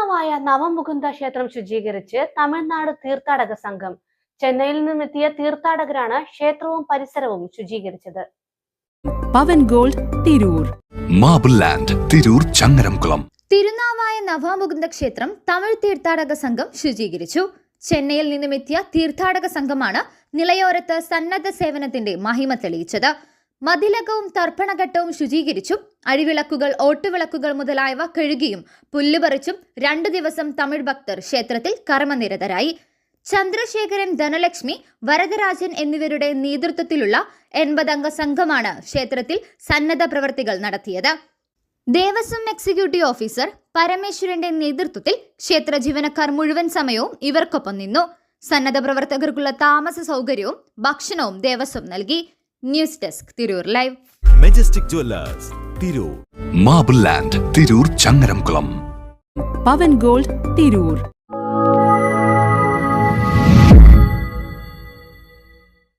തിരുനാവായ നവമുകുന്ദ ക്ഷേത്രം ശുചീകരിച്ച് തമിഴ്നാട് തീർത്ഥാടക സംഘം ചെന്നൈയിൽ നിന്നെത്തിയ തീർത്ഥാടകരാണ് ക്ഷേത്രവും പരിസരവും ശുചീകരിച്ചത്. Pavan gold Tirur. Marble land Tirur Changaramkulam. Tirunavaya Navamukunda ക്ഷേത്രം തമിഴ് തീർത്ഥാടക സംഘം ശുചീകരിച്ചു. ചെന്നൈയിൽ നിന്നുമെത്തിയ തീർത്ഥാടക സംഘമാണ് നിലയോരത്ത് സന്നദ്ധ സേവനത്തിന്റെ മഹിമ തെളിയിച്ചത്. മതിലകവും തർപ്പണഘട്ടവും ശുചീകരിച്ചും അഴിവിളക്കുകൾ ഓട്ടുവിളക്കുകൾ മുതലായവ കഴുകിയും പുല്ലുപറിച്ചും രണ്ടു ദിവസം തമിഴ് ഭക്തർ ക്ഷേത്രത്തിൽ കർമ്മനിരതരായി. ചന്ദ്രശേഖരൻ ധനലക്ഷ്മി വരദരാജൻ എന്നിവരുടെ നേതൃത്വത്തിലുള്ള എൺപതംഗ സംഘമാണ് ക്ഷേത്രത്തിൽ സന്നദ്ധ പ്രവർത്തികൾ നടത്തിയത്. ദേവസ്വം എക്സിക്യൂട്ടീവ് ഓഫീസർ പരമേശ്വരന്റെ നേതൃത്വത്തിൽ ക്ഷേത്ര ജീവനക്കാർ മുഴുവൻ സമയവും ഇവർക്കൊപ്പം നിന്നു. സന്നദ്ധ പ്രവർത്തകർക്കുള്ള താമസ സൗകര്യവും ഭക്ഷണവും ദേവസ്വം നൽകി. News desk Tirur live. Majestic jewellers Tirur. Marble land Tirur Changaramkulam. Pavan gold Tirur.